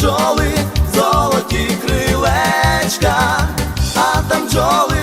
бджоли, золоті крилечка, а там бджоли,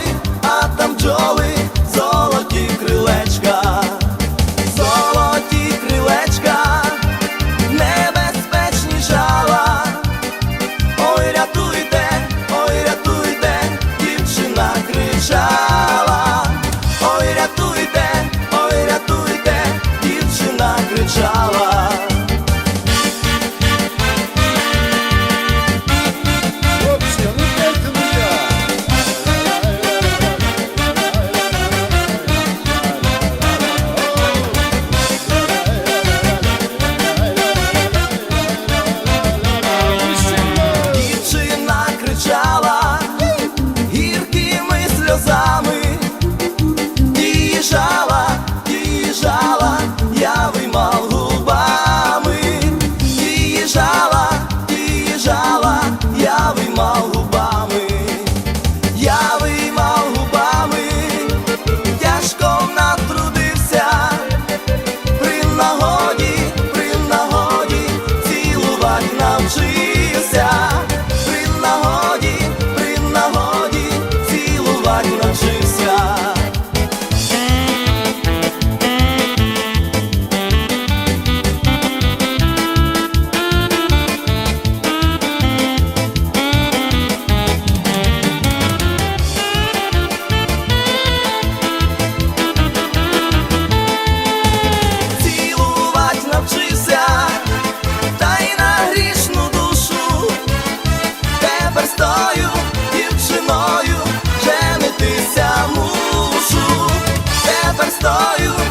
saw you